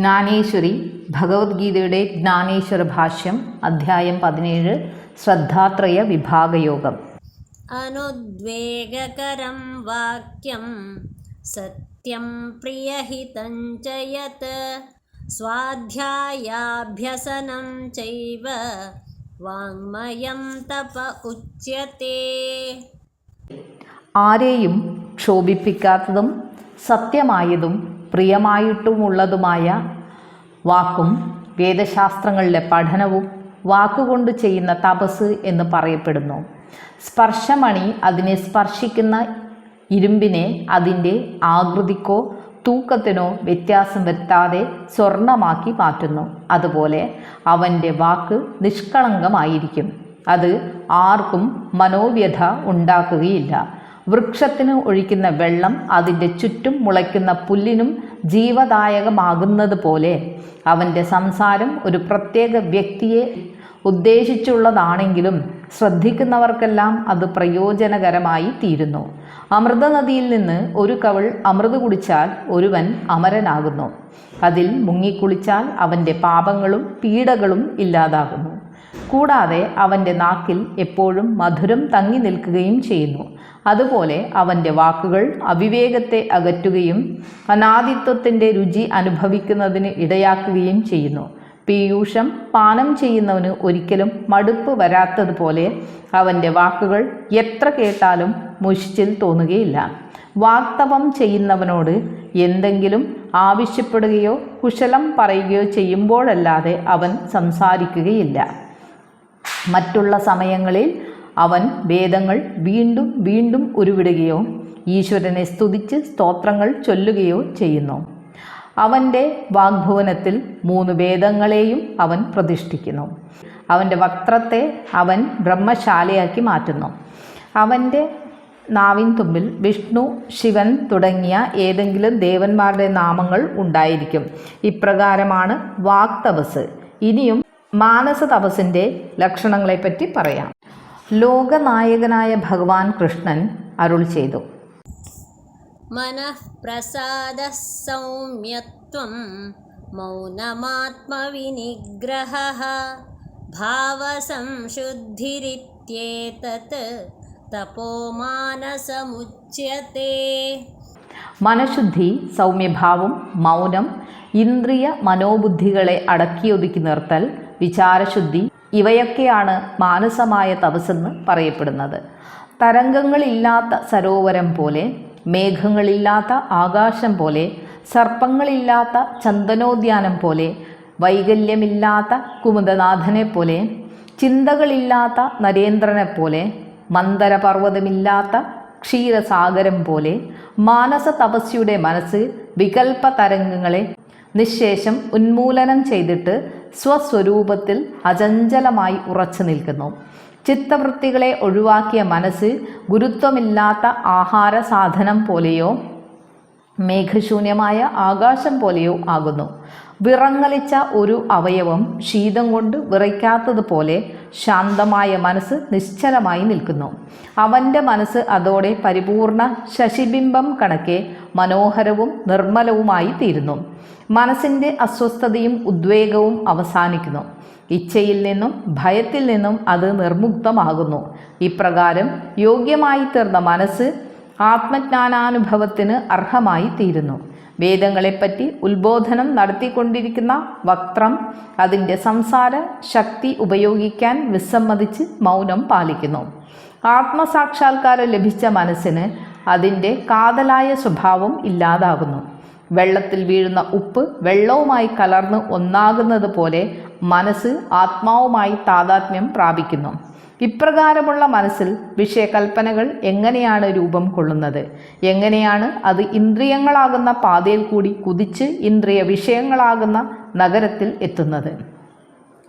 ജ്ഞാനേശ്വരി ഭഗവത്ഗീതയുടെ ജ്ഞാനേശ്വര ഭാഷ്യം അധ്യായം പതിനേഴ് ശ്രദ്ധാത്രയ വിഭാഗയോഗം. അനുദ്വേഗകരം വാക്യം സത്യം പ്രിയഹിതം ചയത് സ്വാധ്യായാഭ്യസനം ചൈവ വാങ്മയം തപ ഉച്യത്തെ. ആരെയും ക്ഷോഭിപ്പിക്കാത്തതും സത്യമായതും പ്രിയമായിട്ടുമുള്ളതുമായ വാക്കും വേദശാസ്ത്രങ്ങളിലെ പഠനവും വാക്കുകൊണ്ട് ചെയ്യുന്ന തപസ് എന്ന് പറയപ്പെടുന്നു. സ്പർശമണി അതിനെ സ്പർശിക്കുന്ന ഇരുമ്പിനെ അതിന്റെ ആകൃതിക്കോ തൂക്കത്തിനോ വ്യത്യാസം വരുത്താതെ സ്വർണമാക്കി മാറ്റുന്നു. അതുപോലെ അവന്റെ വാക്ക് നിഷ്കളങ്കമായിരിക്കും. അത് ആർക്കും മനോവ്യഥ ഉണ്ടാക്കുകയില്ല. വൃക്ഷത്തിന് ഒഴിക്കുന്ന വെള്ളം അതിന്റെ ചുറ്റും മുളയ്ക്കുന്ന പുല്ലിനും ജീവദായകമാകുന്നത് പോലെ അവന്റെ സംസാരം ഒരു പ്രത്യേക വ്യക്തിയെ ഉദ്ദേശിച്ചുള്ളതാണെങ്കിലും ശ്രദ്ധിക്കുന്നവർക്കെല്ലാം അത് പ്രയോജനകരമായി തീരുന്നു. അമൃതനദിയിൽ നിന്ന് ഒരു കവൾ അമൃത് കുടിച്ചാൽ ഒരുവൻ അമരനാകുന്നു. അതിൽ മുങ്ങിക്കുളിച്ചാൽ അവന്റെ പാപങ്ങളും പീഡകളും ഇല്ലാതാകുന്നു. കൂടാതെ അവന്റെ നാക്കിൽ എപ്പോഴും മധുരം തങ്ങി നിൽക്കുകയും ചെയ്യുന്നു. അതുപോലെ അവന്റെ വാക്കുകൾ അവിവേകത്തെ അകറ്റുകയും അനാദിത്വത്തിന്റെ രുചി അനുഭവിക്കുന്നതിന് ഇടയാക്കുകയും ചെയ്യുന്നു. പീയൂഷം പാനം ചെയ്യുന്നവന് ഒരിക്കലും മടുപ്പ് വരാത്തതുപോലെ അവന്റെ വാക്കുകൾ എത്ര കേട്ടാലും മുഷിച്ചിൽ തോന്നുകയില്ല. വാക്തവം ചെയ്യുന്നവനോട് എന്തെങ്കിലും ആവശ്യപ്പെടുകയോ കുശലം പറയുകയോ ചെയ്യുമ്പോഴല്ലാതെ അവൻ സംസാരിക്കുകയില്ല. മറ്റുള്ള സമയങ്ങളിൽ അവൻ വേദങ്ങൾ വീണ്ടും വീണ്ടും ഉരുവിടുകയോ ഈശ്വരനെ സ്തുതിച്ച് സ്തോത്രങ്ങൾ ചൊല്ലുകയോ ചെയ്യുന്നു. അവന്റെ വാഗ്ഭുവനത്തിൽ മൂന്ന് വേദങ്ങളെയും അവൻ പ്രതിഷ്ഠിക്കുന്നു. അവന്റെ വക്ത്രത്തെ അവൻ ബ്രഹ്മശാലയാക്കി മാറ്റുന്നു. അവന്റെ നാവിൻ തുമ്പിൽ വിഷ്ണു ശിവൻ തുടങ്ങിയ ഏതെങ്കിലും ദേവന്മാരുടെ നാമങ്ങൾ ഉണ്ടായിരിക്കും. ഇപ്രകാരമാണ് വാക്തപസ്. ഇനിയും മാനസ തപസ്സിന്റെ ലക്ഷണങ്ങളെപ്പറ്റി പറയാം. ലോകനായകനായ ഭഗവാൻ കൃഷ്ണൻ അരുൾ ചെയ്തു. മനഃപ്രസാദ സൗമ്യത്വം മൗനമാത്മവിനിഗ്രഹ ഭാവസംശുദ്ധിരിത്യേതത് തപോമാനസമുച്യത്തെ മനഃശുദ്ധി സൗമ്യഭാവം മൗനം ഇന്ദ്രിയ മനോബുദ്ധികളെ അടക്കിയൊതുക്കി നിർത്തൽ വിചാരശുദ്ധി ഇവയൊക്കെയാണ് മാനസമായ തപസ്സെന്ന് പറയപ്പെടുന്നത്. തരംഗങ്ങളില്ലാത്ത സരോവരം പോലെ മേഘങ്ങളില്ലാത്ത ആകാശം പോലെ സർപ്പങ്ങളില്ലാത്ത ചന്ദനോദ്യാനം പോലെ വൈകല്യമില്ലാത്ത കുമുദനാഥനെ പോലെ ചിന്തകളില്ലാത്ത നരേന്ദ്രനെ പോലെ മന്ദരപർവതമില്ലാത്ത ക്ഷീരസാഗരം പോലെ മാനസ തപസ്യയുടെ മനസ്സ് വികൽപ്പ തരംഗങ്ങളെ നിശേഷം ഉന്മൂലനം ചെയ്തിട്ട് സ്വസ്വരൂപത്തിൽ അചഞ്ചലമായി ഉറച്ചു നിൽക്കുന്നു. ചിത്തവൃത്തികളെ ഒഴിവാക്കിയ മനസ്സ് ഗുരുത്വമില്ലാത്ത ആഹാര സാധനം പോലെയോ മേഘശൂന്യമായ ആകാശം പോലെയോ ആകുന്നു. വിറങ്ങലിച്ച ഒരു അവയവം ശീതം കൊണ്ട് വിറയ്ക്കാത്തതുപോലെ ശാന്തമായ മനസ്സ് നിശ്ചലമായി നിൽക്കുന്നു. അവന്റെ മനസ്സ് അതോടെ പരിപൂർണ ശശിബിംബം കണക്കെ മനോഹരവും നിർമ്മലവുമായി തീരുന്നു മനസ്സിന്റെ അസ്വസ്ഥതയും ഉദ്വേഗവും അവസാനിക്കുന്നു. ഇച്ഛയിൽ നിന്നും ഭയത്തിൽ നിന്നും അത് നിർമുക്തമാകുന്നു. ഇപ്രകാരം യോഗ്യമായി തീർന്ന മനസ്സ് ആത്മജ്ഞാനാനുഭവത്തിന് അർഹമായി തീരുന്നു വേദങ്ങളെപ്പറ്റി ഉത്ബോധനം നടത്തിക്കൊണ്ടിരിക്കുന്ന വക്ത്രം അതിന്റെ സംസാര ശക്തി ഉപയോഗിക്കാൻ വിസമ്മതിച്ച് മൗനം പാലിക്കുന്നു. ആത്മസാക്ഷാത്കാരം ലഭിച്ച മനസ്സിന് അതിന്റെ കാതലായ സ്വഭാവം ഇല്ലാതാകുന്നു. വെള്ളത്തിൽ വീഴുന്ന ഉപ്പ് വെള്ളവുമായി കലർന്ന് ഒന്നാകുന്നത് പോലെ മനസ്സ് ആത്മാവുമായി താതാത്മ്യം പ്രാപിക്കുന്നു. ഇപ്രകാരമുള്ള മനസ്സിൽ വിഷയകൽപ്പനകൾ എങ്ങനെയാണ് രൂപം കൊള്ളുന്നത്? എങ്ങനെയാണ് അത് ഇന്ദ്രിയങ്ങളാകുന്ന പാതയിൽ കൂടി കുതിച്ച് ഇന്ദ്രിയ വിഷയങ്ങളാകുന്ന നഗരത്തിൽ എത്തുന്നത്?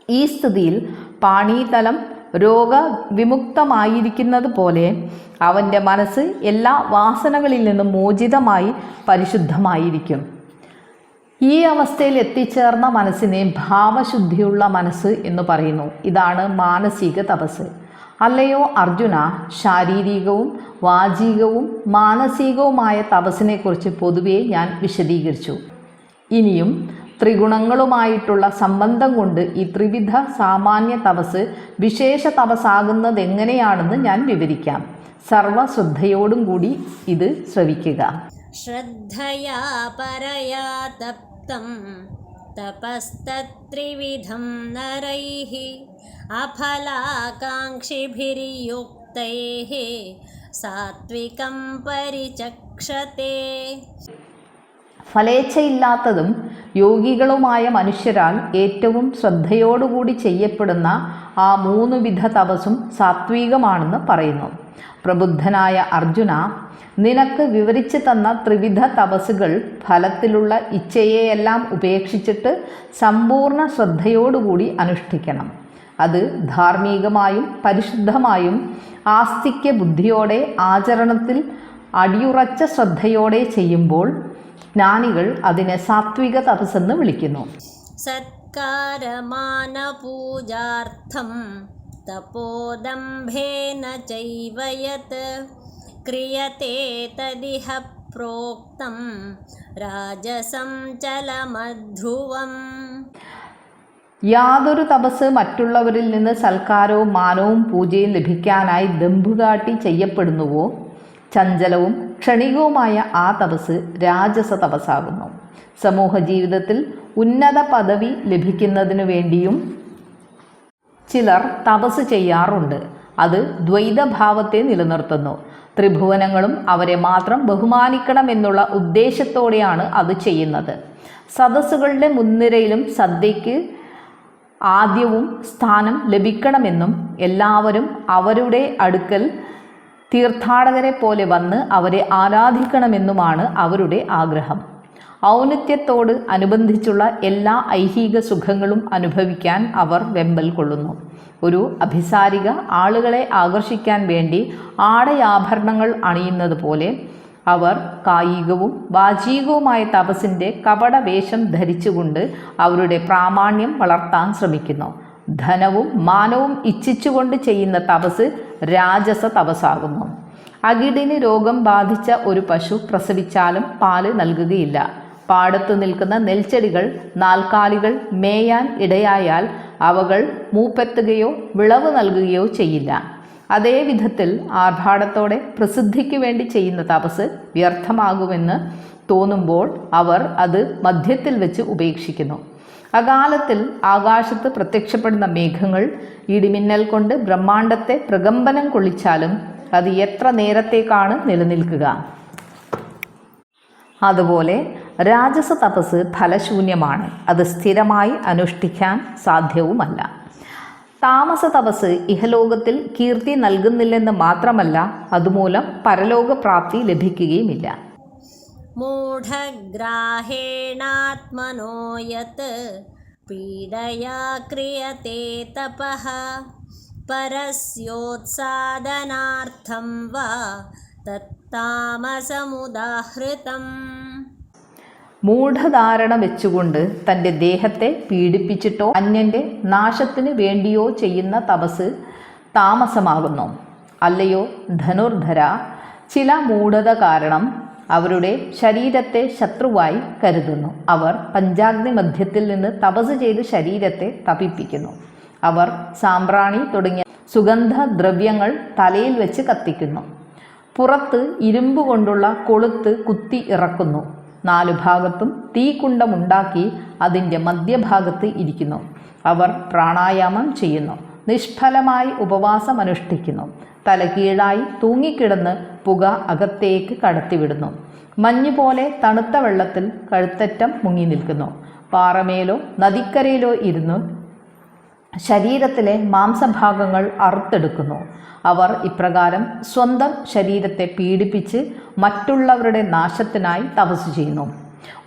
ഈ സ്ഥിതിയിൽ പാണീതലം രോഗവിമുക്തമായിരിക്കുന്നത് പോലെ അവന്റെ മനസ്സ് എല്ലാ വാസനകളിൽ നിന്നും മോചിതമായി പരിശുദ്ധമായിരിക്കും. ഈ അവസ്ഥയിൽ എത്തിച്ചേർന്ന മനസ്സിനെ ഭാവശുദ്ധിയുള്ള മനസ്സ് എന്ന് പറയുന്നു. ഇതാണ് മാനസിക തപസ്. അല്ലയോ അർജുന ശാരീരികവും വാചികവും മാനസികവുമായ തപസ്സിനെക്കുറിച്ച് പൊതുവേ ഞാൻ വിശദീകരിച്ചു. ഇനിയും ത്രിഗുണങ്ങളുമായിട്ടുള്ള സംബന്ധം കൊണ്ട് ഈ ത്രിവിധ സാമാന്യ തപസ് വിശേഷ തപസ്സാകുന്നതെങ്ങനെയാണെന്ന് ഞാൻ വിവരിക്കാം. സർവശ്രദ്ധയോടും കൂടി ഇത് ശ്രവിക്കുക. ശ്രദ്ധയാ പരയാ തപ്തം തപസ്തത്രിവിധം നരൈः അഫലാകാംക്ഷിഭിരിയുക്തൈः സാത്വികം പരിചക്ഷത്തെ ഫലേച്ഛയില്ലാത്തതും യോഗികളുമായ മനുഷ്യരാൽ ഏറ്റവും ശ്രദ്ധയോടുകൂടി ചെയ്യപ്പെടുന്ന ആ മൂന്ന് വിധ തപസ്സും സാത്വികമാണെന്ന് പറയുന്നു. പ്രബുദ്ധനായ അർജുന നിനക്ക് വിവരിച്ചു തന്ന ത്രിവിധ തപസ്സുകൾ ഫലത്തിലുള്ള ഇച്ഛയെയെല്ലാം ഉപേക്ഷിച്ചിട്ട് സമ്പൂർണ ശ്രദ്ധയോടുകൂടി അനുഷ്ഠിക്കണം. അത് ധാർമ്മികമായും പരിശുദ്ധമായും ആസ്തിക്യ ബുദ്ധിയോടെ ആചരണത്തിൽ അടിയുറച്ച ശ്രദ്ധയോടെ ചെയ്യുമ്പോൾ ജ്ഞാനികൾ അതിനെ സാത്വിക തപസ്സെന്ന് വിളിക്കുന്നു. സത്കാരമാനപൂജാർത്ഥം തപോദംഭേന ചൈവയത് ക്രിയത്തെ തദിഹ പ്രോക്തം രാജസം ചലമധ്രുവം. യാതൊരു തപസ് മറ്റുള്ളവരിൽ നിന്ന് സൽക്കാരവും മാനവും പൂജയും ലഭിക്കാനായി ദമ്പുകാട്ടി ചെയ്യപ്പെടുന്നുവോ? ചഞ്ചലവും ക്ഷണികവുമായ ആ തപസ് രാജസ തപസ്സാകുന്നു. സമൂഹ ജീവിതത്തിൽ ഉന്നത പദവി ലഭിക്കുന്നതിനു വേണ്ടിയും ചിലർ തപസ് ചെയ്യാറുണ്ട്. അത് ദ്വൈതഭാവത്തെ നിലനിർത്തുന്നു. ത്രിഭുവനങ്ങളും അവരെ മാത്രം ബഹുമാനിക്കണമെന്നുള്ള ഉദ്ദേശത്തോടെയാണ് അത് ചെയ്യുന്നത്. സദസ്സുകളുടെ മുൻനിരയിലും സദ്യയ്ക്ക് ആദ്യവും സ്ഥാനം ലഭിക്കണമെന്നും എല്ലാവരും അവരുടെ അടുക്കൽ തീർത്ഥാടകരെ പോലെ വന്ന് അവരെ ആരാധിക്കണമെന്നുമാണ് അവരുടെ ആഗ്രഹം. ഔന്നത്യത്തോട് അനുബന്ധിച്ചുള്ള എല്ലാ ഐഹിക സുഖങ്ങളും അനുഭവിക്കാൻ അവർ വെമ്പൽ കൊള്ളുന്നു. ഒരു അഭിസാരിക ആളുകളെ ആകർഷിക്കാൻ വേണ്ടി ആടയാഭരണങ്ങൾ അണിയുന്നത് പോലെ അവർ കായികവും വാചികവുമായ തപസ്സിന്റെ കപട വേഷം ധരിച്ചുകൊണ്ട് അവരുടെ പ്രാമാണ്യം വളർത്താൻ ശ്രമിക്കുന്നു. ധനവും മാനവും ഇച്ഛിച്ചുകൊണ്ട് ചെയ്യുന്ന തപസ് രാജസ തപസ്സാകുന്നു. അകിടിന് രോഗം ബാധിച്ച ഒരു പശു പ്രസവിച്ചാലും പാൽ നൽകുകയില്ല. പാടത്തു നിൽക്കുന്ന നെൽച്ചെടികൾ നാൽക്കാലികൾ മേയാൻ ഇടയായാൽ അവകൾ മൂപ്പെത്തുകയോ വിളവ് നൽകുകയോ ചെയ്യില്ല. അതേ വിധത്തിൽ ആർഭാടത്തോടെ പ്രസിദ്ധിക്ക് വേണ്ടി ചെയ്യുന്ന തപസ് വ്യർത്ഥമാകുമെന്ന് തോന്നുമ്പോൾ അവർ അത് മധ്യത്തിൽ വെച്ച് ഉപേക്ഷിക്കുന്നു. അകാലത്തിൽ ആകാശത്ത് പ്രത്യക്ഷപ്പെടുന്ന മേഘങ്ങൾ ഇടിമിന്നൽ കൊണ്ട് ബ്രഹ്മാണ്ടത്തെ പ്രകമ്പനം കൊള്ളിച്ചാലും അത് എത്ര നേരത്തേക്കാണ് നിലനിൽക്കുക? അതുപോലെ രാജസ തപസ് ഫലശൂന്യമാണ്. അത് സ്ഥിരമായി അനുഷ്ഠിക്കാൻ സാധ്യവുമല്ല. താമസ തപസ് ഇഹലോകത്തിൽ കീർത്തി നൽകുന്നില്ലെന്ന് മാത്രമല്ല അതുമൂലം പരലോകപ്രാപ്തി ലഭിക്കുകയുമില്ല. मूढग्राहेणात्मनो यत् पीडया क्रियते तपः परस्योत्सादनार्थं वा तत्तामसमुदाहृतम् മൂഢധാരണ വെച്ചുകൊണ്ട് തൻ്റെ ദേഹത്തെ പീഡിപ്പിച്ചിട്ടോ അന്യൻ്റെ നാശത്തിന് വേണ്ടിയോ ചെയ്യുന്ന തപസ് താമസമാകുന്നു അല്ലയോ ധനുർധര ചില മൂഢത കാരണം അവരുടെ ശരീരത്തെ ശത്രുവായി കരുതുന്നു. അവർ പഞ്ചാഗ്നി മധ്യത്തിൽ നിന്ന് തപസ് ചെയ്ത് ശരീരത്തെ തപിപ്പിക്കുന്നു. അവർ സാമ്പ്രാണി തുടങ്ങിയ സുഗന്ധദ്രവ്യങ്ങൾ തലയിൽ വെച്ച് കത്തിക്കുന്നു. പുറത്ത് ഇരുമ്പ് കൊണ്ടുള്ള കൊളുത്ത് കുത്തി ഇറക്കുന്നു. നാലു ഭാഗത്തും തീക്കുണ്ടമുണ്ടാക്കി അതിന്റെ മധ്യഭാഗത്ത് ഇരിക്കുന്നു. അവർ പ്രാണായാമം ചെയ്യുന്നു. നിഷ്ഫലമായി ഉപവാസം അനുഷ്ഠിക്കുന്നു തലകീഴായി തൂങ്ങിക്കിടന്ന് പുക അകത്തേക്ക് കടത്തിവിടുന്നു. മഞ്ഞ് പോലെ തണുത്ത വെള്ളത്തിൽ കഴുത്തറ്റം മുങ്ങി നിൽക്കുന്നു. പാറമേലോ നദിക്കരയിലോ ഇരുന്നു ശരീരത്തിലെ മാംസഭാഗങ്ങൾ അറുത്തെടുക്കുന്നു. അവർ ഇപ്രകാരം സ്വന്തം ശരീരത്തെ പീഡിപ്പിച്ച് മറ്റുള്ളവരുടെ നാശത്തിനായി തപസ് ചെയ്യുന്നു.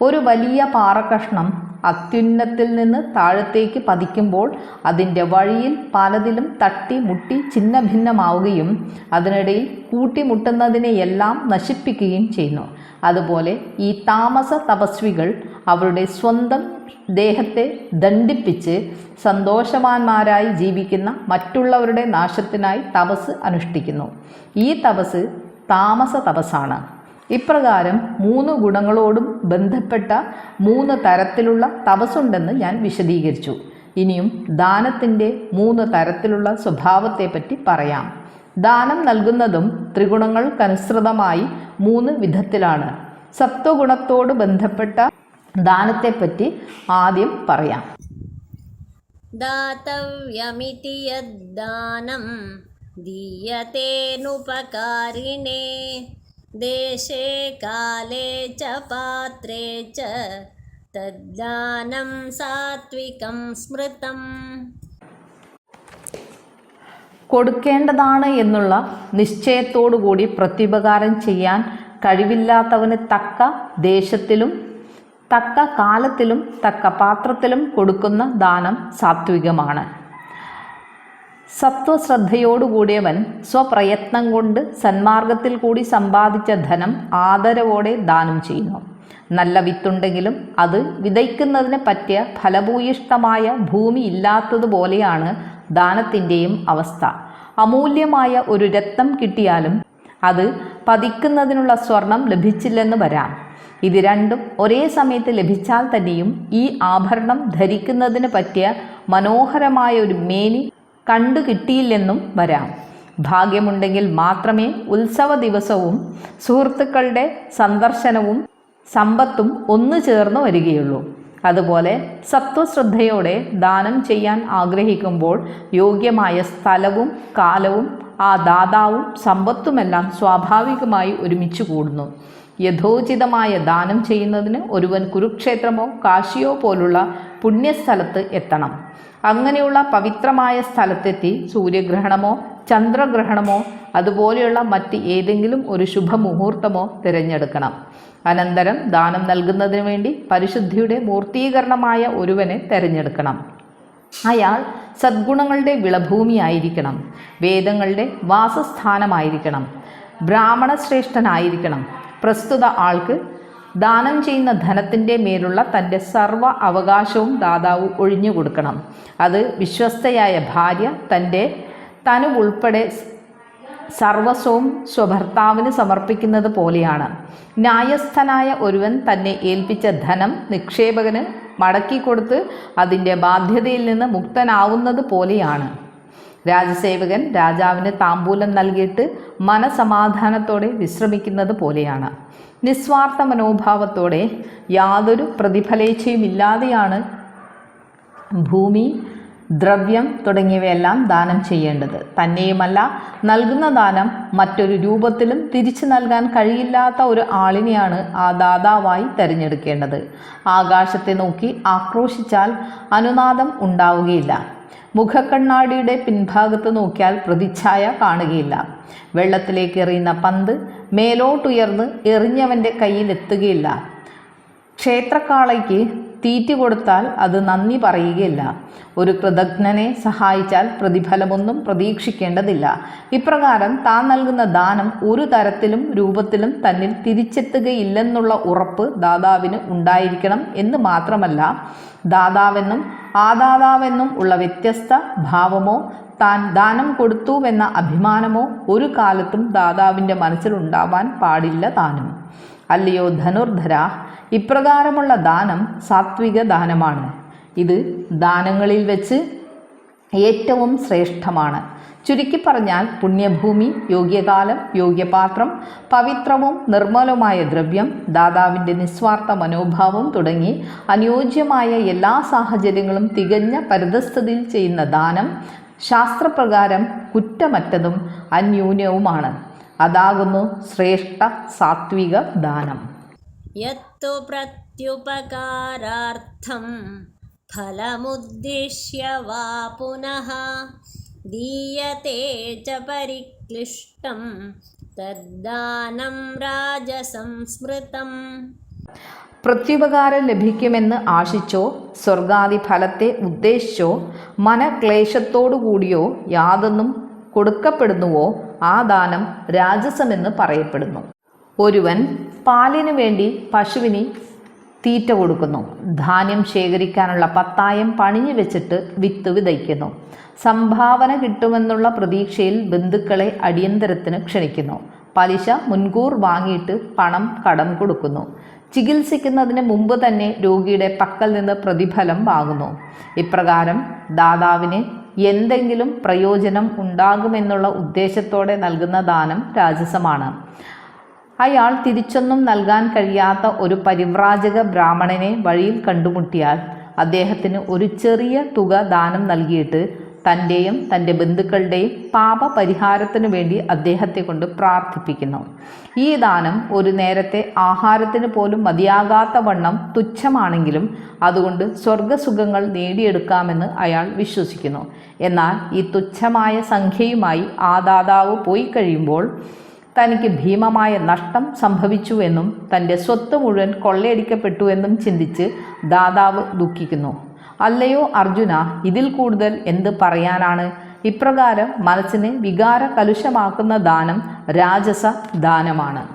ഒരു വലിയ പാറക്കഷ്ണം അത്യുന്നത്തിൽ നിന്ന് താഴത്തേക്ക് പതിക്കുമ്പോൾ അതിന്റെ വഴിയിൽ പലതിലും തട്ടി മുട്ടി ചിന്ന ഭിന്നമാവുകയും അതിനിടയിൽ കൂട്ടിമുട്ടുന്നതിനെയെല്ലാം നശിപ്പിക്കുകയും ചെയ്യുന്നു. അതുപോലെ ഈ താമസ തപസ്വികൾ അവരുടെ സ്വന്തം ദേഹത്തെ ദണ്ഡിപ്പിച്ച് സന്തോഷവാന്മാരായി ജീവിക്കുന്ന മറ്റുള്ളവരുടെ നാശത്തിനായി തപസ് അനുഷ്ഠിക്കുന്നു. ഈ തപസ് താമസ തപസ്സാണ്. ഇപ്രകാരം മൂന്ന് ഗുണങ്ങളോടും ബന്ധപ്പെട്ട മൂന്ന് തരത്തിലുള്ള തപസ്സുണ്ടെന്ന് ഞാൻ വിശദീകരിച്ചു. ഇനിയും ദാനത്തിന്റെ മൂന്ന് തരത്തിലുള്ള സ്വഭാവത്തെപ്പറ്റി പറയാം. ദാനം നൽകുന്നതും ത്രിഗുണങ്ങൾക്കനുസൃതമായി മൂന്ന് വിധത്തിലാണ്. സത്വഗുണത്തോട് ബന്ധപ്പെട്ട ദാനത്തെപ്പറ്റി ആദ്യം പറയാം. ദാതവ്യമിതി യദ്ദാനം ദീയതേനുപകാരിണേ. देशे काले च पात्रे च तद्दानं सात्विकं स्मृतम् കൊടുക്കേണ്ടതാണ് എന്നുള്ള നിശ്ചയത്തോടു കൂടി പ്രത്യുപകാരം ചെയ്യാൻ കഴിവില്ലാത്തവന് തക്ക ദേശത്തിലും തക്ക കാലത്തിലും തക്ക പാത്രത്തിലും കൊടുക്കുന്ന ദാനം സാത്വികമാണ് സത്വശ്രദ്ധയോടുകൂടിയവൻ സ്വപ്രയത്നം കൊണ്ട് സന്മാർഗത്തിൽ കൂടി സമ്പാദിച്ച ധനം ആദരവോടെ ദാനം ചെയ്യുന്നു. നല്ല വിത്തുണ്ടെങ്കിലും അത് വിതയ്ക്കുന്നതിന് പറ്റിയ ഫലഭൂയിഷ്ടമായ ഭൂമി ഇല്ലാത്തതുപോലെയാണ് ദാനത്തിന്റെയും അവസ്ഥ. അമൂല്യമായ ഒരു രത്നം കിട്ടിയാലും അത് പതിക്കുന്നതിനുള്ള സ്വർണം ലഭിച്ചില്ലെന്ന് വരാം. ഇത് രണ്ടും ഒരേ സമയത്ത് ലഭിച്ചാൽ തന്നെയും ഈ ആഭരണം ധരിക്കുന്നതിന് പറ്റിയ മനോഹരമായ ഒരു മേനി കണ്ടു കിട്ടിയില്ലെന്നും വരാം. ഭാഗ്യമുണ്ടെങ്കിൽ മാത്രമേ ഉത്സവ ദിവസവും സുഹൃത്തുക്കളുടെ സന്ദർശനവും സമ്പത്തും ഒന്നു ചേർന്ന് വരികയുള്ളൂ. അതുപോലെ സത്വശ്രദ്ധയോടെ ദാനം ചെയ്യാൻ ആഗ്രഹിക്കുമ്പോൾ യോഗ്യമായ സ്ഥലവും കാലവും ആ ദാതാവും സമ്പത്തുമെല്ലാം സ്വാഭാവികമായി ഒരുമിച്ച് കൂടുന്നു. യഥോചിതമായ ദാനം ചെയ്യുന്നതിന് ഒരുവൻ കുരുക്ഷേത്രമോ കാശിയോ പോലുള്ള പുണ്യസ്ഥലത്ത് എത്തണം. അങ്ങനെയുള്ള പവിത്രമായ സ്ഥലത്തെത്തി സൂര്യഗ്രഹണമോ ചന്ദ്രഗ്രഹണമോ അതുപോലെയുള്ള മറ്റ് ഏതെങ്കിലും ഒരു ശുഭമുഹൂർത്തമോ തിരഞ്ഞെടുക്കണം. അനന്തരം ദാനം നൽകുന്നതിന് വേണ്ടി പരിശുദ്ധിയുടെ മൂർത്തീകരണമായ ഒരുവനെ തിരഞ്ഞെടുക്കണം. അയാൾ സദ്ഗുണങ്ങളുടെ വിളഭൂമിയായിരിക്കണം. വേദങ്ങളുടെ വാസസ്ഥാനമായിരിക്കണം. ബ്രാഹ്മണശ്രേഷ്ഠനായിരിക്കണം. പ്രസ്തുത ആൾക്ക് ദാനം ചെയ്യുന്ന ധനത്തിന്റെ മേലുള്ള തന്റെ സർവ അവകാശവും ദാതാവ് ഒഴിഞ്ഞു കൊടുക്കണം. അത് വിശ്വസ്തയായ ഭാര്യ തന്റെ തനു ഉൾപ്പെടെ സർവസ്വവും സ്വഭർത്താവിന് സമർപ്പിക്കുന്നത് പോലെയാണ്. ന്യായസ്ഥനായ ഒരുവൻ തന്നെ ഏൽപ്പിച്ച ധനം നിക്ഷേപകന് മടക്കിക്കൊടുത്ത് അതിന്റെ ബാധ്യതയിൽ നിന്ന് മുക്തനാവുന്നത് പോലെയാണ്. രാജസേവകൻ രാജാവിന് താമ്പൂലം നൽകിയിട്ട് മനസമാധാനത്തോടെ വിശ്രമിക്കുന്നത് പോലെയാണ്. നിസ്വാർത്ഥ മനോഭാവത്തോടെ യാതൊരു പ്രതിഫലേച്ഛയുമില്ലാതെയാണ് ഭൂമി ദ്രവ്യം തുടങ്ങിയവയെല്ലാം ദാനം ചെയ്യേണ്ടത്. തന്നെയുമല്ല നൽകുന്ന ദാനം മറ്റൊരു രൂപത്തിലും തിരിച്ചു നൽകാൻ കഴിയില്ലാത്ത ഒരു ആളിനെയാണ് ആ ദാതാവായി തിരഞ്ഞെടുക്കേണ്ടത്. ആകാശത്തെ നോക്കി ആക്രോശിച്ചാൽ അനുനാദം ഉണ്ടാവുകയില്ല. മുഖക്കണ്ണാടിയുടെ പിൻഭാഗത്ത് നോക്കിയാൽ പ്രതിച്ഛായ കാണുകയില്ല. വെള്ളത്തിലേക്ക് എറിയുന്ന പന്ത് മേലോട്ടുയർന്ന് എറിഞ്ഞവന്റെ കയ്യിലെത്തുകയില്ല. ക്ഷേത്രക്കാളയ്ക്ക് തീറ്റ കൊടുത്താൽ അത് നന്ദി പറയുകയില്ല. ഒരു കൃതജ്ഞനെ സഹായിച്ചാൽ പ്രതിഫലമൊന്നും പ്രതീക്ഷിക്കേണ്ടതില്ല. ഇപ്രകാരം താൻ നൽകുന്ന ദാനം ഒരു തരത്തിലും രൂപത്തിലും തന്നിൽ തിരിച്ചെത്തുകയില്ലെന്നുള്ള ഉറപ്പ് ദാതാവിന് ഉണ്ടായിരിക്കണം എന്ന് മാത്രമല്ല ദാതാവെന്നും ആദാതാവെന്നും ഉള്ള വ്യത്യസ്ത ഭാവമോ താൻ ദാനം കൊടുത്തുവെന്ന അഭിമാനമോ ഒരു കാലത്തും ദാതാവിന്റെ മനസ്സിലുണ്ടാവാൻ പാടില്ല താനും. അല്ലയോ ധനുർധര ഇപ്രകാരമുള്ള ദാനം സാത്വിക ദാനമാണ്. ഇത് ദാനങ്ങളിൽ വെച്ച് ഏറ്റവും ശ്രേഷ്ഠമാണ്. ചുരുക്കി പറഞ്ഞാൽ പുണ്യഭൂമി യോഗ്യകാലം യോഗ്യപാത്രം പവിത്രവും നിർമ്മലവുമായ ദ്രവ്യം ദാതാവിന്റെ നിസ്വാർത്ഥ മനോഭാവം തുടങ്ങി അനുയോജ്യമായ എല്ലാ സാഹചര്യങ്ങളും തികഞ്ഞ പരിതസ്ഥിതിയിൽ ചെയ്യുന്ന ദാനം ശാസ്ത്രപ്രകാരം കുറ്റമറ്റതും അന്യൂന്യവുമാണ്. അതാകുന്നു ശ്രേഷ്ഠ സാത്വിക ദാനം. यत्तु प्रत्युपकारार्थं फलमुद्दिश्य वा पुनः दीयते च परिक्लिष्टं तद्दानं राजसंस्मृतम् പ്രത്യുപകാരം ലഭിക്കുമെന്ന് ആശിച്ചോ സ്വർഗാദി ഫലത്തെ ഉദ്ദേശിച്ചോ മനക്ലേശത്തോടു കൂടിയോ യാതൊന്നും കൊടുക്കപ്പെടുന്നുവോ ആ ദാനം രാജസമെന്ന് പറയപ്പെടുന്നു ഒരുവൻ പാലിനു വേണ്ടി പശുവിന് തീറ്റ കൊടുക്കുന്നു. ധാന്യം ശേഖരിക്കാനുള്ള പത്തായം പണിഞ്ഞു വെച്ചിട്ട് വിത്ത് വിതയ്ക്കുന്നു. സംഭാവന കിട്ടുമെന്നുള്ള പ്രതീക്ഷയിൽ ബന്ധുക്കളെ അടിയന്തരത്തിന് ക്ഷണിക്കുന്നു. പലിശ മുൻകൂർ വാങ്ങിയിട്ട് പണം കടം കൊടുക്കുന്നു. ചികിത്സിക്കുന്നതിന് മുമ്പ് തന്നെ രോഗിയുടെ പക്കൽ നിന്ന് പ്രതിഫലം വാങ്ങുന്നു. ഇപ്രകാരം ദാതാവിന് എന്തെങ്കിലും പ്രയോജനം ഉണ്ടാകുമെന്നുള്ള ഉദ്ദേശത്തോടെ നൽകുന്ന ദാനം രാജസമാണ്. അയാൾ തിരിച്ചൊന്നും നൽകാൻ കഴിയാത്ത ഒരു പരിവ്രാജക ബ്രാഹ്മണനെ വഴിയിൽ കണ്ടുമുട്ടിയാൽ അദ്ദേഹത്തിന് ഒരു ചെറിയ തുക ദാനം നൽകിയിട്ട് തന്റെയും തന്റെ ബന്ധുക്കളുടെയും പാപപരിഹാരത്തിനു വേണ്ടി അദ്ദേഹത്തെ കൊണ്ട് പ്രാർത്ഥിപ്പിക്കുന്നു. ഈ ദാനം ഒരു നേരത്തെ ആഹാരത്തിന് പോലും മതിയാകാത്ത വണ്ണം തുച്ഛമാണെങ്കിലും അതുകൊണ്ട് സ്വർഗസുഖങ്ങൾ നേടിയെടുക്കാമെന്ന് അയാൾ വിശ്വസിക്കുന്നു. എന്നാൽ ഈ തുച്ഛമായ സംഖ്യയുമായി ആ ദാതാവ് പോയി കഴിയുമ്പോൾ തനിക്ക് ഭീമമായ നഷ്ടം സംഭവിച്ചുവെന്നും തന്റെ സ്വത്ത് മുഴുവൻ കൊള്ളയടിക്കപ്പെട്ടുവെന്നും ചിന്തിച്ച് ദാതാവ് ദുഃഖിക്കുന്നു. അല്ലയോ അർജുന ഇതിൽ കൂടുതൽ എന്ത് പറയാനാണ്? ഇപ്രകാരം മനസ്സിനെ വികാര കലുഷമാക്കുന്ന ദാനം രാജസ ദാനമാണ്